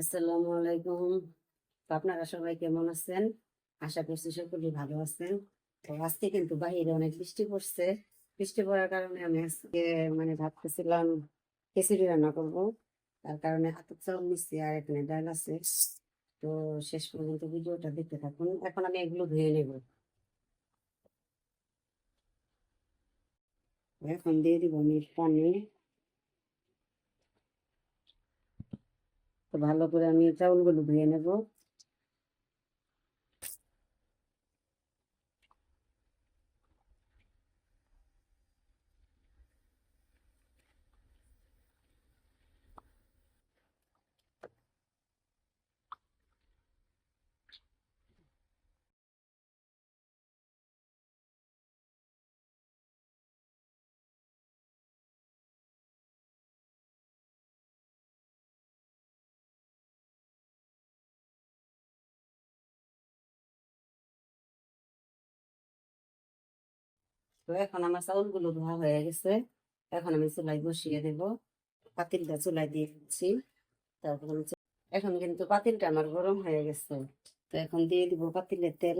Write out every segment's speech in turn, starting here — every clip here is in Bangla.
আসসালামু আলাইকুম। আপনারা সবাই কেমন আছেন? আশা করছি সকলেই ভালো আছেন। তো আজকে কিন্তু বাইরে অনেক বৃষ্টি পড়ছে। বৃষ্টি পড়ার কারণে আমি আজকে মানে ভাবতেছিলাম খিচুড়ি রান্না করব। তার কারণে হাতের চাউল নিচ্ছি আর এখানে ডাল আছে। তো শেষ পর্যন্ত ভিডিওটা দেখতে থাকুন। এখন আমি এগুলো ধুয়ে নেব। এখন দিয়ে দিব আমি পানি। ভালো করে আমি চাউলগুলো ধুয়ে নেব। তো এখন আমার চাউলগুলো ধোয়া হয়ে গেছে। এখন আমি চুলাই বসিয়ে দেব। পাতিলটা চুলাই দিয়ে দিচ্ছি। তারপর আমি এখন কিন্তু পাতিলটা আমার গরম হয়ে গেছে। তো এখন দিয়ে দিব পাতিলের তেল।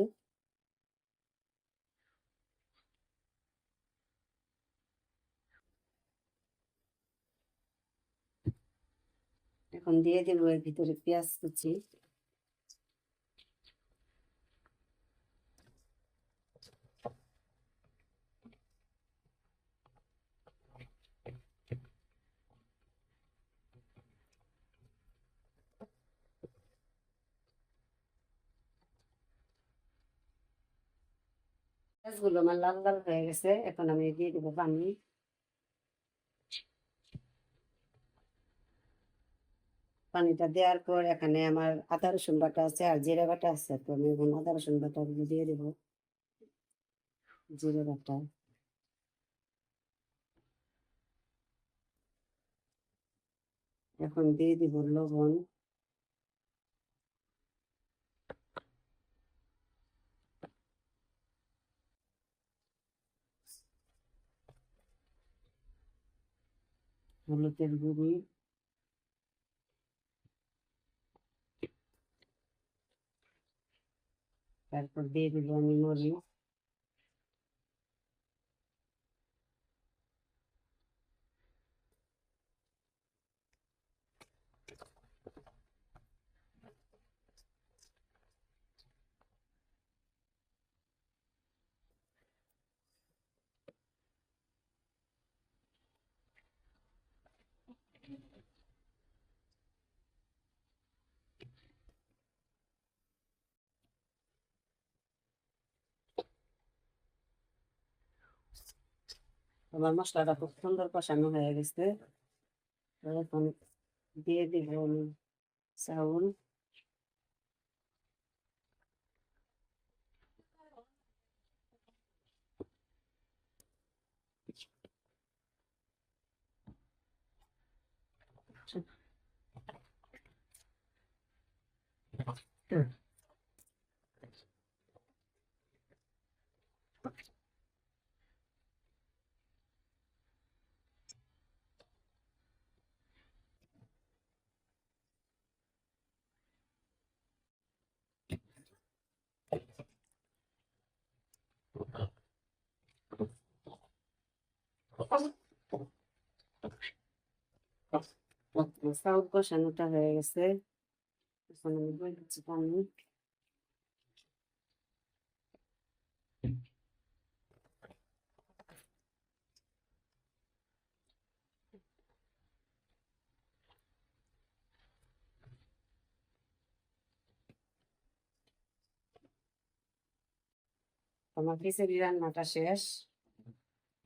এখন দিয়ে দিব এর ভিতরে পেঁয়াজ কুচি। পেঁয়াজগুলো আমার লাল লাল হয়ে গেছে, এখন আমি দিয়ে দিব পানি। পানিটা দেওয়ার পর এখানে আমার আদা রসুন বাটা আছে আর জিরে বাটা আছে, তো আমি এখন আদা রসুন বাটা দিয়ে দেব। জিরে বাটা। এখন দিয়ে দিব লবণ। হলুদের গুঁড়ি। তারপর দিয়ে দিব আমি মরিচ। আমার মশলাটা খুব সুন্দর কষানো হয়ে গেছে তো এখন দিয়ে দিব আমি চাউল চাউল কষানোটা হয়ে গেছে এখন আমি দিয়ে দিচ্ছি পানি আমার খিচুড়ি রান্নাটা শেষ এখন